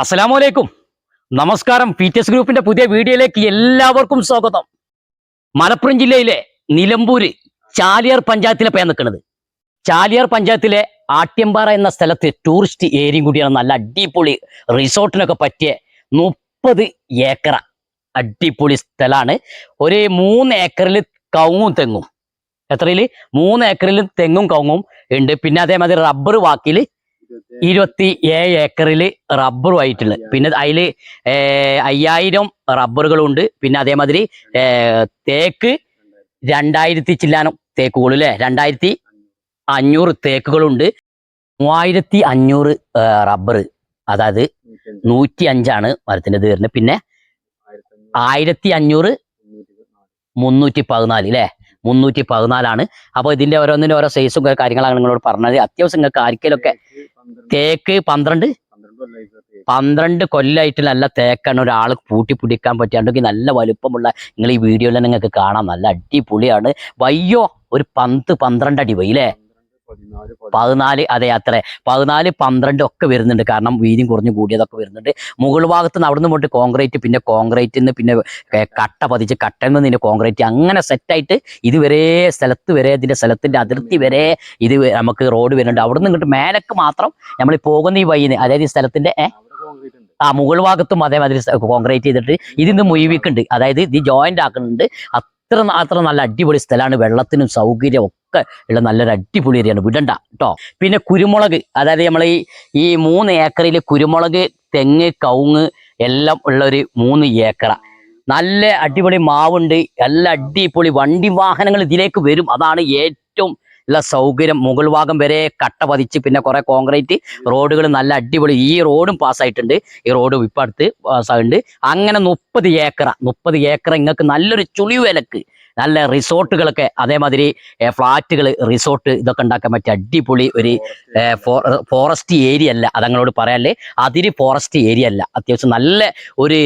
അസ്സലാമലൈക്കും. നമസ്കാരം P T S ഗ്രൂപ്പിന്റെ പുതിയ വീഡിയോയിലേക്ക് എല്ലാവർക്കും സ്വാഗതം. മലപ്പുറം ജില്ലയിലെ നിലമ്പൂര് ചാലിയാർ പഞ്ചായത്തിലെ പേ നിൽക്കുന്നത് ചാലിയാർ പഞ്ചായത്തിലെ ആട്യമ്പാറ എന്ന സ്ഥലത്ത് ടൂറിസ്റ്റ് ഏരിയയും കൂടിയാണ് നല്ല അടിപൊളി റിസോർട്ടിനൊക്കെ പറ്റിയ മുപ്പത് ഏക്കറ അടിപൊളി സ്ഥലമാണ് ഒരു മൂന്ന് ഏക്കറിൽ കവുങ്ങും തെങ്ങും. എത്രയിൽ മൂന്ന് ഏക്കറിൽ തെങ്ങും കവുങ്ങും ഉണ്ട്. പിന്നെ അതേമാതിരി റബ്ബർ വാക്കിൽ ഇരുപത്തി ഏഴ് ഏക്കറിൽ റബ്ബറും ആയിട്ടുള്ളത് പിന്നെ അതിൽ അയ്യായിരം റബ്ബറുകളുണ്ട് പിന്നെ അതേമാതിരി തേക്ക് രണ്ടായിരത്തി ചില്ലാനം തേക്കുകൾ അല്ലേ രണ്ടായിരത്തി അഞ്ഞൂറ് തേക്കുകളുണ്ട്. മൂവായിരത്തി അഞ്ഞൂറ് റബ്ബർ അതായത് നൂറ്റി അഞ്ചാണ് മരത്തിന്റെ ഇത് വരുന്നത്. പിന്നെ ആയിരത്തി അഞ്ഞൂറ് മുന്നൂറ്റി പതിനാല് അല്ലേ മുന്നൂറ്റി പതിനാലാണ് അപ്പോൾ ഇതിന്റെ ഓരോന്നിന്റെ ഓരോ സൈസും കാര്യങ്ങളാണ് നിങ്ങളോട് പറഞ്ഞത്. അത്യാവശ്യം നിങ്ങൾക്ക് ആർക്കെങ്കിലൊക്കെ തേക്ക് പന്ത്രണ്ട്? പന്ത്രണ്ട് കൊല്ലായിട്ട് നല്ല തേക്കാണ്. ഒരാൾ പൂട്ടി പിടിക്കാൻ പറ്റിയാണ്ടെങ്കിൽ നല്ല വലുപ്പമുള്ള നിങ്ങൾ ഈ വീഡിയോയിൽ നിങ്ങൾക്ക് കാണാം. നല്ല അടിപൊളിയാണ്. വയ്യോ ഒരു പന്ത് പന്ത്രണ്ട് അടി വൈ പതിനാല് അതെ അത്ര. പതിനാല് പന്ത്രണ്ട് ഒക്കെ വരുന്നുണ്ട്. കാരണം വീതിയും കുറഞ്ഞു കൂടിയതൊക്കെ വരുന്നുണ്ട്. മുകൾ ഭാഗത്ത് നിന്ന് അവിടുന്ന് പോയിട്ട് കോൺക്രീറ്റ് പിന്നെ കോൺക്രീറ്റിൽ നിന്ന് പിന്നെ കട്ട പതിച്ച് കട്ടയിൽ നിന്ന് പിന്നെ കോൺക്രീറ്റ്. അങ്ങനെ സെറ്റായിട്ട് ഇതുവരെ സ്ഥലത്ത് വരെ ഇതിന്റെ സ്ഥലത്തിന്റെ അതിർത്തി വരെ ഇത് നമുക്ക് റോഡ് വരുന്നുണ്ട്. അവിടുന്ന് ഇങ്ങോട്ട് മേലക്ക് മാത്രം നമ്മൾ പോകുന്ന ഈ വൈന്ന് അതായത് ഈ സ്ഥലത്തിന്റെ ആ മുകൾ ഭാഗത്തും അതേമാതിരി കോൺക്രീറ്റ് ചെയ്തിട്ട് ഇതിന്ന് മുയിവിക്കുണ്ട് അതായത് ഇത് ജോയിന്റ് ആക്കുന്നുണ്ട്. അത്ര അത്ര നല്ല അടിപൊളി സ്ഥലമാണ്. വെള്ളത്തിനും സൗകര്യം ഒക്കെ ഉള്ള നല്ലൊരു അടിപൊളി ഏരിയയാണ്. വിടണ്ട കേട്ടോ പിന്നെ കുരുമുളക് അതായത് നമ്മൾ ഈ ഈ മൂന്ന് ഏക്കറിൽ കുരുമുളക് തെങ്ങ് കവുങ്ങ് എല്ലാം ഉള്ള ഒരു മൂന്ന് ഏക്കറ. നല്ല അടിപൊളി മാവുണ്ട് നല്ല അടിപൊളി വണ്ടി വാഹനങ്ങൾ ഇതിലേക്ക് വരും. അതാണ് ഏറ്റവും ഉള്ള സൗകര്യം. മുകൾ ഭാഗം വരെ കട്ട പതിച്ച് പിന്നെ കുറെ കോൺക്രീറ്റ് റോഡുകൾ നല്ല അടിപൊളി. ഈ റോഡും പാസ്സായിട്ടുണ്ട്. ഈ റോഡ് ഇപ്പം അടുത്ത് പാസ്സായിട്ടുണ്ട് അങ്ങനെ മുപ്പത് ഏക്കറ. മുപ്പത് ഏക്കറ. നിങ്ങൾക്ക് നല്ലൊരു ചുളി വിലക്ക്. നല്ല റിസോർട്ടുകളൊക്കെ അതേമാതിരി ഫ്ലാറ്റുകൾ റിസോർട്ട് ഇതൊക്കെ ഉണ്ടാക്കാൻ പറ്റിയ അടിപൊളി ഒരു ഫോറസ്റ്റ് ഏരിയ അല്ല അതങ്ങളോട് പറയാല്ലേ അതിരി ഫോറസ്റ്റ് ഏരിയ അല്ല. അത്യാവശ്യം നല്ല ഒരു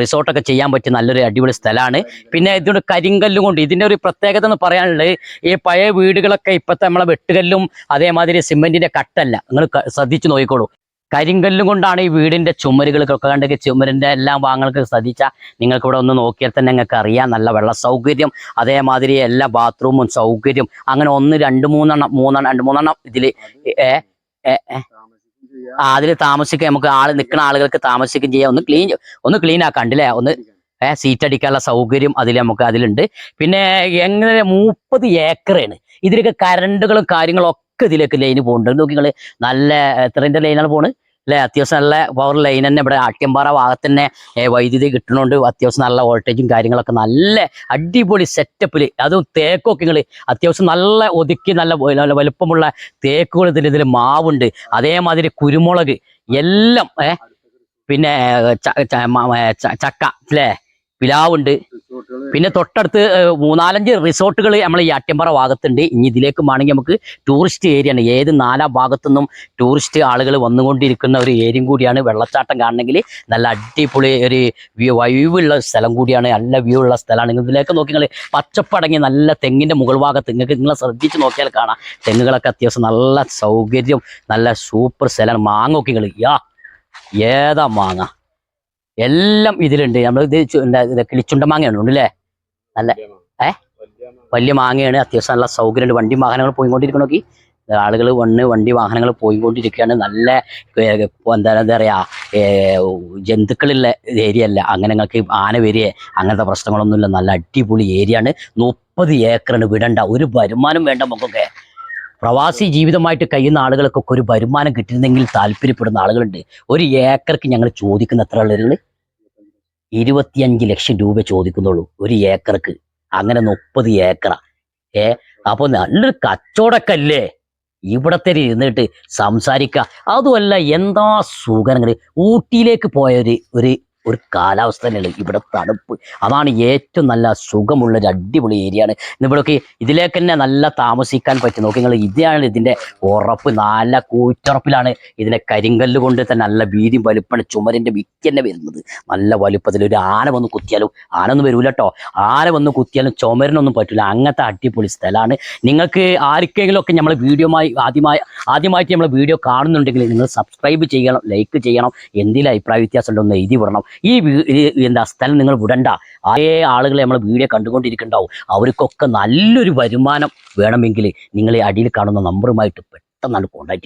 റിസോർട്ടൊക്കെ ചെയ്യാൻ പറ്റിയ നല്ലൊരു അടിപൊളി സ്ഥലമാണ്. പിന്നെ ഇതിനോട് കരിങ്കല്ലും കൊണ്ട് ഇതിന്റെ ഒരു പ്രത്യേകത എന്ന് പറയാനുള്ളത് ഈ പഴയ വീടുകളൊക്കെ ഇപ്പോഴത്തെ നമ്മളെ വെട്ടുകല്ലും അതേമാതിരി സിമെന്റിന്റെ കട്ടല്ല. നിങ്ങൾ ശ്രദ്ധിച്ചു നോക്കിക്കോളൂ. കരിങ്കല്ലും കൊണ്ടാണ് ഈ വീടിന്റെ ചുമരുകളൊക്കെ കണ്ടെങ്കിൽ ചുമരിന്റെ എല്ലാം ഭാഗങ്ങൾക്ക് ശ്രദ്ധിച്ചാൽ നിങ്ങൾക്ക് ഇവിടെ ഒന്ന് നോക്കിയാൽ തന്നെ നിങ്ങൾക്ക് അറിയാം. നല്ല വെള്ള സൗകര്യം അതേമാതിരി എല്ലാ ബാത്റൂമും സൗകര്യം. അങ്ങനെ ഒന്ന് രണ്ട് മൂന്നെണ്ണം മൂന്നെണ്ണം രണ്ട് മൂന്നെണ്ണം ഇതിൽ ആ അതിൽ താമസിക്കാൻ നമുക്ക് ആൾ നിൽക്കുന്ന ആളുകൾക്ക് താമസിക്കുകയും ചെയ്യാം. ഒന്ന് ക്ലീൻ ഒന്ന് ക്ലീൻ ആക്കാണ്ടല്ലേ? ഒന്ന് സീറ്റ് അടിക്കാനുള്ള സൗകര്യം അതിൽ നമുക്ക് അതിലുണ്ട്. പിന്നെ എങ്ങനെ മുപ്പത് ഏക്കറാണ്. ഇതിലൊക്കെ കരണ്ടുകളും കാര്യങ്ങളും ഒക്കെ ഇതിലേക്ക് ലൈന് പോകുന്നുണ്ട് നോക്കി നിങ്ങൾ നല്ല എത്രന്റെ ലൈനാണ് പോണ്. അല്ലെ അത്യാവശ്യം നല്ല പവർ ലൈൻ തന്നെ ഇവിടെ ആട്ടിയമ്പാറ ഭാഗത്ത് തന്നെ വൈദ്യുതി കിട്ടുന്നുണ്ട് അത്യാവശ്യം നല്ല വോൾട്ടേജും കാര്യങ്ങളൊക്കെ നല്ല അടിപൊളി സെറ്റപ്പിൽ അതും തേക്കൊക്കെ നിങ്ങൾ അത്യാവശ്യം നല്ല ഒതുക്കി നല്ല നല്ല വലുപ്പമുള്ള തേക്കുകൾ ഇതിൽ ഇതിൽ മാവുണ്ട്. അതേമാതിരി കുരുമുളക് എല്ലാം ഏഹ് പിന്നെ ചക്ക അല്ലേ പിലാവുണ്ട്. പിന്നെ തൊട്ടടുത്ത് മൂന്നാലഞ്ച് റിസോർട്ടുകൾ നമ്മൾ ഈ അട്ടിയമ്പറ ഭാഗത്തുണ്ട്. ഇനി ഇതിലേക്ക് വേണമെങ്കിൽ നമുക്ക് ടൂറിസ്റ്റ് ഏരിയ ആണ്. ഏത് നാലാം ഭാഗത്തുനിന്നും ടൂറിസ്റ്റ് ആളുകൾ വന്നുകൊണ്ടിരിക്കുന്ന ഒരു ഏരിയയും കൂടിയാണ് വെള്ളച്ചാട്ടം കാണണമെങ്കിൽ. നല്ല അടിപൊളി ഒരു വ്യൂ വൈവുള്ള സ്ഥലം കൂടിയാണ്. നല്ല വ്യൂ ഉള്ള സ്ഥലമാണ്. ഇതിലേക്ക് നോക്കി നിങ്ങൾ പച്ചപ്പടങ്ങി നല്ല തെങ്ങിന്റെ മുകൾ ഭാഗത്ത് നിങ്ങൾക്ക് നിങ്ങളെ ശ്രദ്ധിച്ച് നോക്കിയാൽ കാണാം. തെങ്ങുകളൊക്കെ അത്യാവശ്യം നല്ല സൗകര്യം നല്ല സൂപ്പർ സ്ഥലമാണ്. മാങ്ങ നോക്കി യാ ഏതാ മാങ്ങ? എല്ലാം ഇതിലുണ്ട്. നമ്മൾ ഇത് കിളിച്ചുണ്ട മാങ്ങയാണ്? അല്ലേ നല്ല ഏ? വലിയ മാങ്ങയാണ്. അത്യാവശ്യം നല്ല സൗകര്യമുണ്ട് വണ്ടി വാഹനങ്ങൾ പോയിക്കൊണ്ടിരിക്കണം നോക്കി? ആളുകൾ വന്ന് വണ്ടി വാഹനങ്ങൾ പോയിക്കൊണ്ടിരിക്കുകയാണ്. നല്ല എന്താ എന്താ പറയാ ജന്തുക്കളുള്ള ഏരിയ അല്ല. അങ്ങനെ നിങ്ങൾക്ക് ആന വരിക അങ്ങനത്തെ പ്രശ്നങ്ങളൊന്നുമില്ല. നല്ല അടിപൊളി ഏരിയ ആണ് മുപ്പത് ഏക്കറാണ് വിടണ്ട. ഒരു വരുമാനം വേണ്ട നമുക്കൊക്കെ പ്രവാസി ജീവിതമായിട്ട് കഴിയുന്ന ആളുകൾക്കൊക്കെ ഒരു വരുമാനം കിട്ടുന്നെങ്കിൽ താല്പര്യപ്പെടുന്ന ആളുകളുണ്ട്. ഒരു ഏക്കർക്ക് ഞങ്ങൾ ചോദിക്കുന്ന എത്ര ആളുകൾ ഇരുപത്തിയഞ്ച് ലക്ഷം രൂപ ചോദിക്കുന്നുള്ളൂ ഒരു ഏക്കർക്ക്. അങ്ങനെ മുപ്പത് ഏക്കറ. ഏ അപ്പൊ നല്ലൊരു കച്ചവടക്കല്ലേ? ഇവിടത്തെ ഇരുന്നിട്ട് സംസാരിക്കുക അതുമല്ല എന്താ സുഖങ്ങൾ ഊട്ടിയിലേക്ക് പോയ ഒരു ഒരു ഒരു കാലാവസ്ഥ തന്നെയാണ്. ഇവിടെ തണുപ്പ്. അതാണ് ഏറ്റവും നല്ല സുഖമുള്ള ഒരു അടിപൊളി ഏരിയ ആണ്. ഇവിടെയൊക്കെ ഇതിലേക്ക് തന്നെ നല്ല താമസിക്കാൻ പറ്റും. നോക്കി നിങ്ങൾ ഇതാണ് ഇതിന്റെ ഉറപ്പ്. നല്ല കൂറ്റുറപ്പിലാണ് ഇതിനെ കരിങ്കല്ല് കൊണ്ട് തന്നെ നല്ല വീതിയും വലുപ്പമാണ് ചുമരിന്റെ വിക്ക് തന്നെ വരുന്നത്. നല്ല വലുപ്പത്തിൽ ഒരു ആന വന്ന് കുത്തിയാലും ആന ഒന്നും വരൂല കേട്ടോ ആന വന്ന് കുത്തിയാലും ചുമരിനൊന്നും പറ്റില്ല അങ്ങനത്തെ അടിപൊളി സ്ഥലമാണ്. നിങ്ങൾക്ക് ആർക്കെങ്കിലും ഒക്കെ നമ്മൾ വീഡിയോമായി ആദ്യമായി ആദ്യമായിട്ട് നമ്മൾ വീഡിയോ കാണുന്നുണ്ടെങ്കിൽ നിങ്ങൾ സബ്സ്ക്രൈബ് ചെയ്യണം ലൈക്ക് ചെയ്യണം. എന്തെങ്കിലും അഭിപ്രായ വ്യത്യാസം ഉണ്ടോ എന്ന് എഴുതി വിടണം. ഈ എന്താ സ്ഥലം നിങ്ങൾ വിടണ്ട. അതേ ആളുകൾ നമ്മൾ വീഡിയോ കണ്ടുകൊണ്ടിരിക്കുന്നുണ്ടാവും. അവർക്കൊക്കെ നല്ലൊരു വരുമാനം വേണമെങ്കിൽ നിങ്ങൾ അടിയിൽ കാണുന്ന നമ്പറുമായിട്ട് പെട്ടെന്നാണ് കോൺടാക്ട്